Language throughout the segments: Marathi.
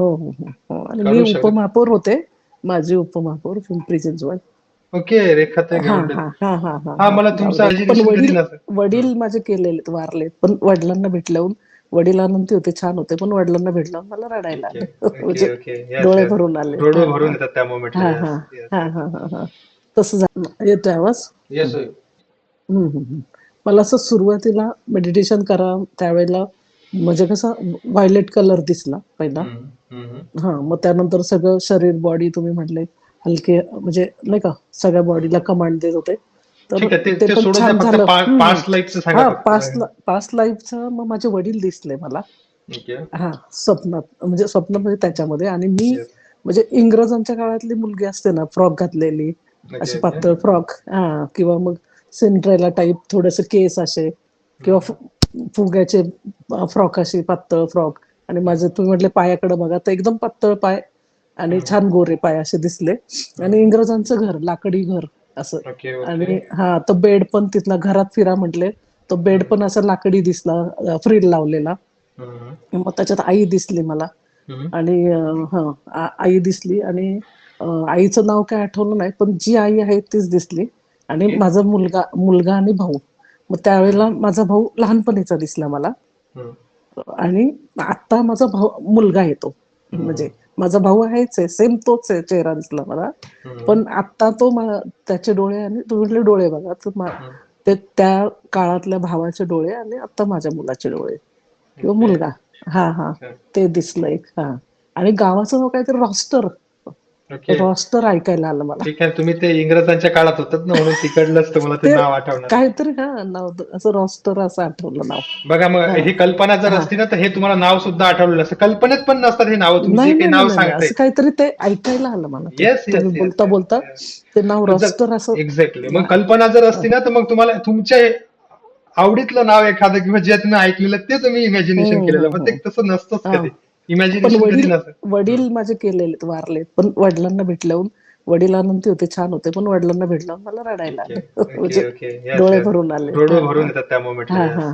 हो हो हो. आणि मी उपमहापौर होते माझी उपमहापौर पिंपरी चिंचवड ओके हा हा हा हा हा. हा कधी वडील माझे केलेले वारलेत पण वडिलांना भेटल्याहून वडील आनंदी होते छान होते पण वडिलांना भेटल्यावर मला रडायला म्हणजे डोळे. भरून आले. भरून. येतात त्या हा तसं झालं. येतोय आवाज. मला असं सुरुवातीला मेडिटेशन करा त्यावेळेला म्हणजे कसं व्हायलेट कलर दिसला पहिला. हा मग त्यानंतर सगळं शरीर बॉडी तुम्ही म्हटले हलके म्हणजे नाही का सगळ्या बॉडीला कमांड देत होते. तर पण छान झालं. पास्ट लाईफचं हा मग माझे वडील दिसले मला. हा स्वप्नात म्हणजे स्वप्न म्हणजे त्याच्यामध्ये. आणि मी. म्हणजे इंग्रजांच्या काळातली मुलगी असते ना फ्रॉक घातलेली अशी. पातळ फ्रॉक हा किंवा मग सिंड्रेला टाईप थोडेसे केस असे किंवा फुग्याचे फ्रॉक अशी पातळ फ्रॉक. आणि माझे तुम्ही म्हटले पायाकडे बघा तर एकदम पातळ पाय आणि छान गोरे पाय असे दिसले. आणि इंग्रजांचं घर लाकडी घर असं. आणि हा तो बेड पण तिथला घरात फिरा म्हटले. तो बेड पण असा लाकडी दिसला फ्रील लावलेला. मग त्याच्यात आई दिसली मला. आणि हा आई दिसली आणि आईचं नाव काय आठवलं नाही पण जी आई आहे तीच दिसली. आणि. माझा मुलगा मुलगा आणि भाऊ. मग त्यावेळेला माझा भाऊ लहानपणीचा दिसला मला. आणि आता माझा भाऊ मुलगा येतो म्हणजे माझा भाऊ आहेच आहे सेम तोच आहे चेहरा दिसला मला. पण आता तो त्याचे डोळे आणि तुम्ही म्हटले डोळे बघा. तर ते त्या काळातल्या भावाचे डोळे आणि आता माझ्या मुलाचे डोळे. किंवा. मुलगा. हा हा. ते दिसलं एक. हा. आणि गावाचं नाव काहीतरी रॉस्टर रॉस्टर ऐकायला आलं मला. ठीक आहे तुम्ही ते इंग्रजांच्या काळात होतात ना म्हणून तिकडलंच तुम्हाला ते ते नाव आठवणार. काहीतरी हा नाव असं रॉस्टर असं आठवलं नाव. बघा मग ही. कल्पना जर असती ना तर हे तुम्हाला नाव सुद्धा आठवलेलं असतं. कल्पनेत पण नसतात हे नाव तुम्ही नाही जे काही नाही, नाव नाही, नाही, सांगताय. असं काहीतरी ते ऐकायला आलं मला. ते. तुम्ही yes, बोलता बोलता ते नाव रॉस्टर असं एक्झॅक्टली मग कल्पना जर असती ना तर मग तुम्हाला तुमच्या आवडीतलं नाव एखादं किंवा जे तुम्ही ऐकलेलं ते तुम्ही इमॅजिनेशन हम्म, केलेलं. हम्म, पण ते तसं नसतंच हा. कधी. पण वडील वडील माझे केलेले वारलेत. पण वडिलांना भेटल्याहून वडील आनंदी होते छान होते पण वडिलांना भेटल्यावर मला रडायला आलं. म्हणजे डोळे. भरून आले. डोळे भरून. येतात त्या मोमेंटला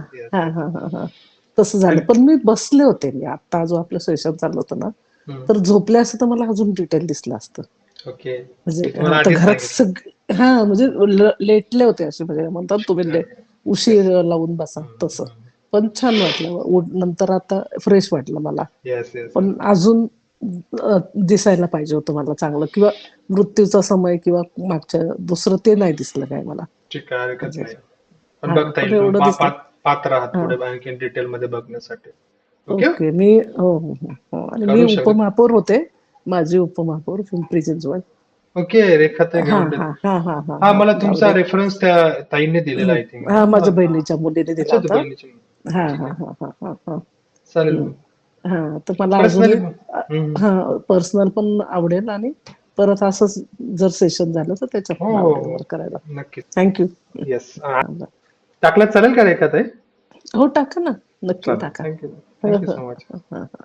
तसं झालं. पण मी बसले होते मी. आता जो आपलं सेशन चाललं होतं ना तर झोपले असतं तर मला अजून डिटेल दिसलं असतं. म्हणजे घरात सांगितलं. सग हा म्हणजे लेटले होते असे म्हणजे म्हणतात तुम्ही उशीर लावून बसा तसं. पण छान वाटलं. नंतर आता फ्रेश वाटलं मला. पण अजून दिसायला पाहिजे होतं मला चांगलं. किंवा मृत्यूचा समय किंवा मागच्या दुसरं ते नाही दिसलं काय मला. आहे एवढं दिसलं. डिटेल मध्ये बघण्यासाठी. ओके मी हो हो हो, हो. आणि मी उपमहापौर होते. माझी उपमहापौर पिंपरी चिंचवड ओके हा हा मला तुमचा. रेफरन्स त्या ताईंनी दिलेला आय थिंक हा माझ्या बहिणीच्या मुलीने दिला हा हा हा हा हा हा. चालेल हा तर मला Personally. हम्म. हा पर्सनल पण आवडेल आणि परत असंच जर सेशन झालं तर त्याच्यात हो पण हो. आवडेल वर करायला. नक्कीच. थँक्यू येस टाकलं चालेल का रेखाताई हो टाका ना. नक्की टाका. थँक्यू थँक्यू सो मच हा, हा.